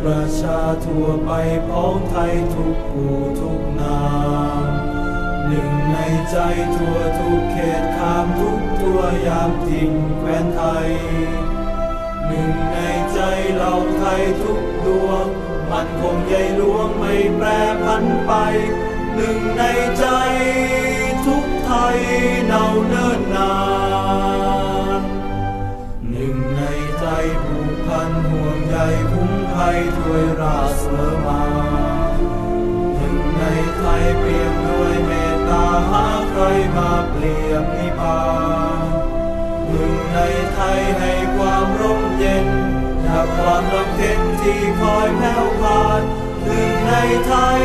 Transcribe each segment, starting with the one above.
ประชาทั่วไปพ้องไทยทุกผู้ทุกนาม หนึ่งในใจทั่วทุกเขตขามทุกตัวยามถิ่นแคว้นไทย หนึ่งในใจเราไทยทุกดวง มันคงใหญ่หลวงไม่แปรพันไป หนึ่งในใจทุกไทยเนาเนิ่นนา มาหนึ่งในไทยเปรียบด้วยเมตตาหาใครมาเปรียบนิพพานหนึ่งในไทยให้ความร่มเย็นจากความลำเค็นที่คอยแผ่วพานหนึ่งในไทย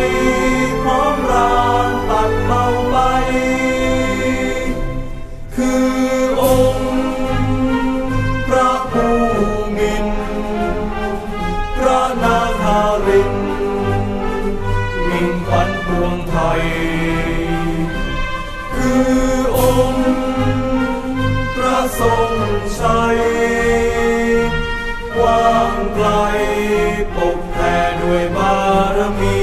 มิ่งขวัญปวงไทย คือองค์พระทรงชัยกว้างไกลปกแผ่ด้วยบารมี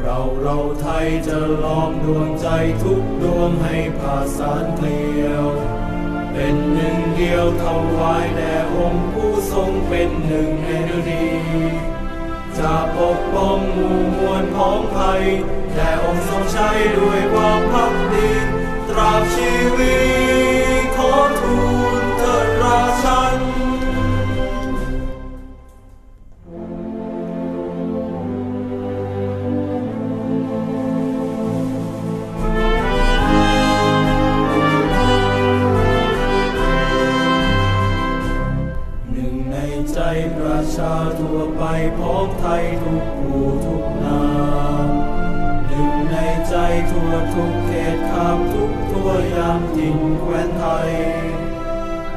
เราเราไทยจะล้อมดวงใจทุกดวงให้ผาสานเกลียวเป็นหนึ่งเดียวถวายแด่องค์ผู้ทรงเป็นหนึ่งในฤดี จะปกป้องหมู่มวลของไทยแต่องค์ทรงใช้ด้วยความพักดีตราบชีวิต ใจประชาทั่วไปพ้องไทยทุกผู้ทุกนามหนึ่งในใจทั่วทุกเขตขามทุกตัวยามถิ่นแคว้นไทย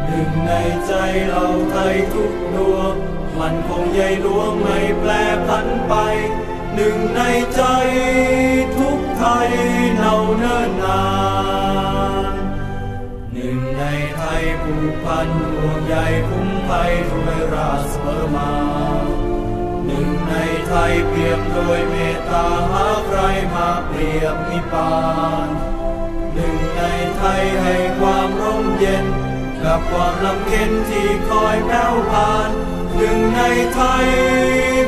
หนึ่งในใจเราไทยทุกดวงมันคงใหญ่หลวงไม่แปรพันไป หนึ่งในใจทุกไทยเนาเนิ่นนาน ผูกพันห่วงใยคุ้มภัยด้วยราชเสมอมาหนึ่งในไทยเปรียบโดยเมตตาหาใครมาเปรียบนิพานหนึ่งในไทยให้ความร่มเย็น กับความลำเค็ญที่คอยแผ่วผ่านหนึ่งในไทย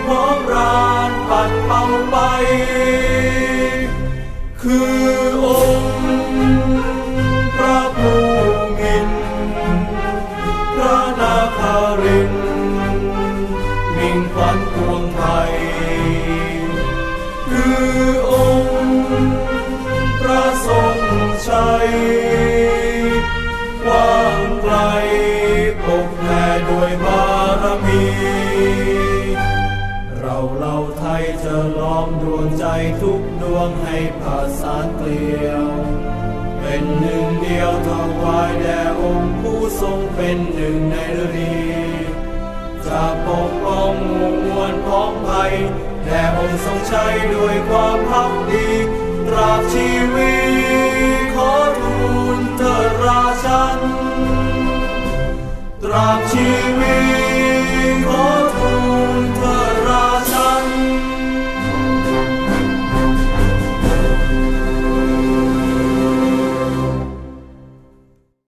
พร้อมรานปัดเป่าไป คือ มิ่งขวัญปวงไทยคือองค์พระทรงชัยกว้างไกลปกแผ่ด้วยบารมี เราเราไทยจะล้อมดวงใจทุกดวงให้ผาสานเกลียว เป็นหนึ่งเดียวถวายแด่องค์ผู้ทรงเป็นหนึ่งในฤดี จะปกป้องหมู่มวลพ้องภัยแด่องค์ทรงใช้ด้วยความพักดีตราบชีวิตขอทูลเถิดราชันตราบชี